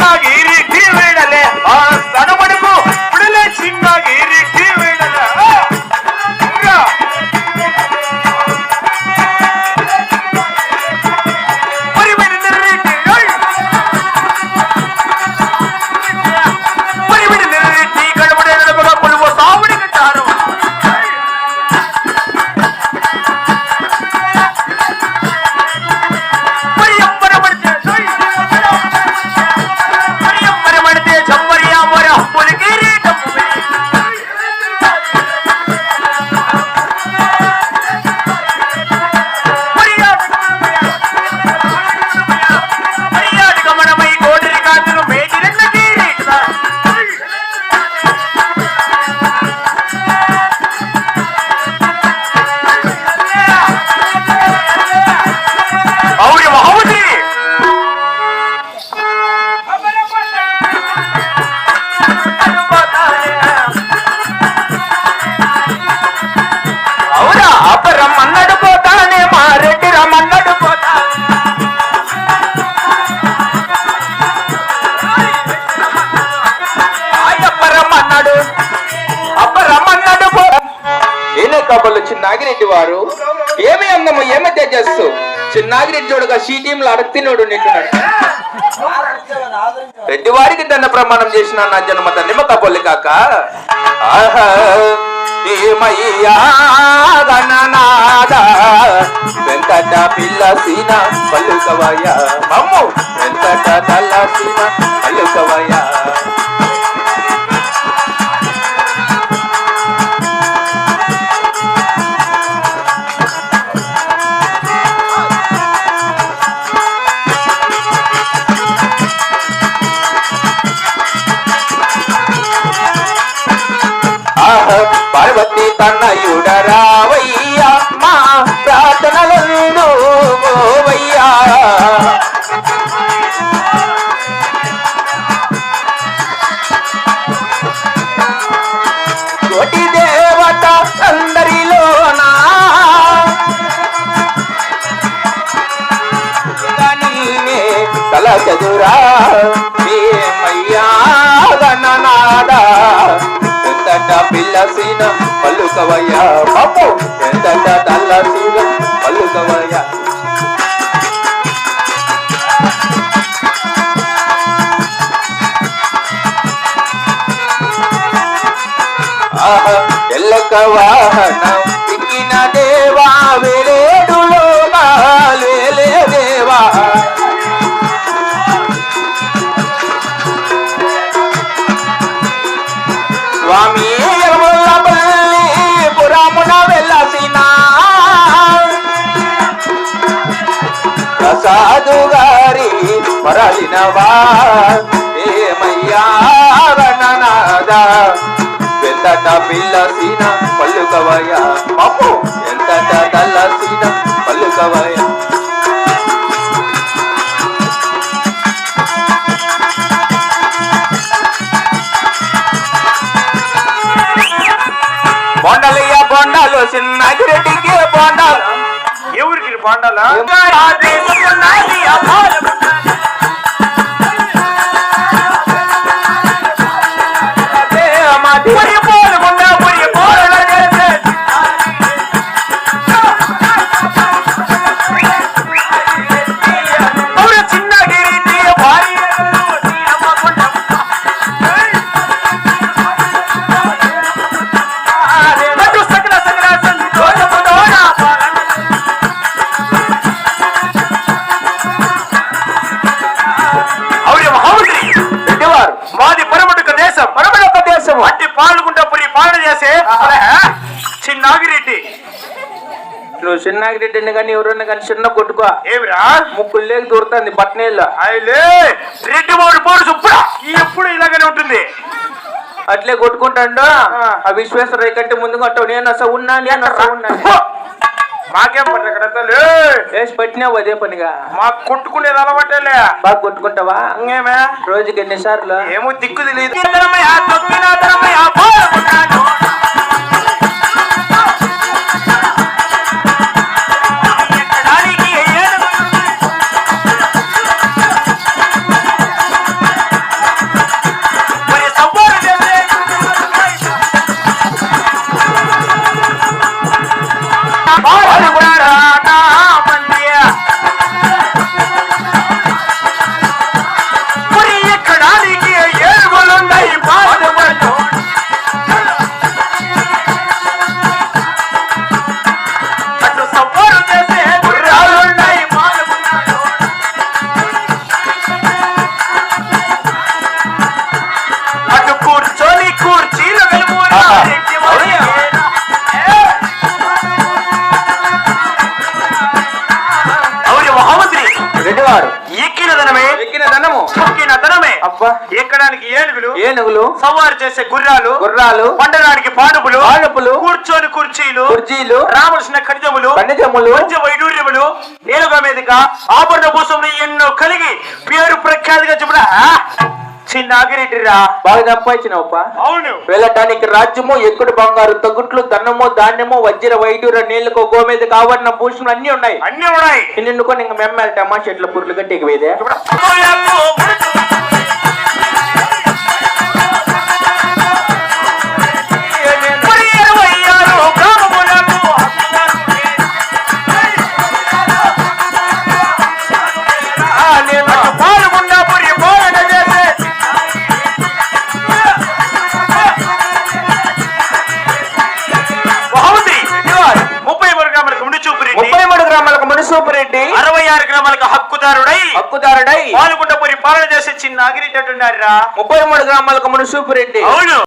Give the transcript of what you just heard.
নাগির చిన్నాగిరెడ్డి వారు ఏమి అందము ఏమి తేజస్సు? చిన్నాగిరెడ్డి చూడగా షీ టీంలో అడగతినోడు నింటున్నాడు రెడ్డి వారికి దండ ప్రమాణం చేసిన నా జన్మ ధన్యమ కబుర్లు కాక. వెంకట పిల్ల సీన పలుకవయ్య. మమ్ము వెంకట తల్ల సీన పలుకవయ్య. పార్వతి తన్నయుడరావయ్యా మా ప్రార్థనలందు ఓవయ్యా కోటి దేవత అందరిలోనా? నీనే తల చదురా ఏమయ్యా గణనాదా ఎంతట పిల్ల సీన పలుకవయ్యా పాపు ఎంతట ఆహా, ఎల్లక వాహనం ఎక్కిన ప్రసాదు గారి మరలినవా? ఏమయ్యా గణనాదా ఎంతట పిల్ల సీన పల్లుకవయ్యా. పప్పు ఎంతట తల్ల సీన పల్లుకవయ్యా. బొండలయ్య బొండాలు చిన్నగిరెడ్డికి బొండాలు. ఎవరికి బాండాలా? చేసే చిన్నాగిరెడ్డి. నువ్వు చిన్నగిరెడ్డిని కానీ ఎవరన్నా కానీ చిన్న కొట్టుకో. ఏమిరా? ముక్కులు లేక దూరుతుంది బట్టనేళ్ళ అయిలే రెడ్డి వాడు పోడు సుప్పుడా ఎప్పుడు ఇలాగనే ఉంటుంది? అట్లే కొట్టుకుంటాడు? ఆ. విశ్వేశ్వరయ్య కంటే ముందుగా అంటావు నేను అసలు ఉన్నా నేను అసలు ఉన్నా! మాకేం పట్ల కడతలే వేసి పట్టినావు అదే పనిగా. మాకు కొట్టుకునేది అలవాటేలే. బాగా కొట్టుకుంటావా? ఇంకేమే? రోజుకి ఎన్ని సార్లు ఏమో దిక్కు తెలియదు I'm ధనము తొక్కిన ధనమే అబ్బా. ఎక్కడానికి ఏనుగులు ఏనుగులు సవారు చేసే గుర్రాలు గుర్రాలు పండడానికి పాడుపులు పానుపులు కూర్చొని కుర్చీలు కుర్చీలు రామకృష్ణ ఖనిజములు ఖనిజములు పంచ వైడూర్యములు ఏనుగ మీదక ఆభరణ భూషములు ఎన్నో కలిగి పేరు ప్రఖ్యాతిగా చెప్పిన చిన్నాగిరెడ్డిరా బాగా సంపాదించినవప్ప అవును. వెళ్ళటానికి రాజ్యము ఎక్కుడు బంగారు తగుట్లు ధనము ధాన్యము వజ్ర వైడూర నీళ్ళకు గోమేద కావన్న భూషణలు అన్ని ఉన్నాయి. అన్ని ఉన్నాయి. నిన్నుకొని ఇంక మెమ్మెల టమా చెట్ల పుర్లు గట్టి పోయిదే ఆరు గ్రాములకు హక్కుదారుడై హక్కుదారుడై పాల్గొండ పురి పాలన చేసే చిన్న అగిరిటట్టున్నారా ముప్పై మూడు గ్రామాలకు మునిసూపురెడ్డి అవును.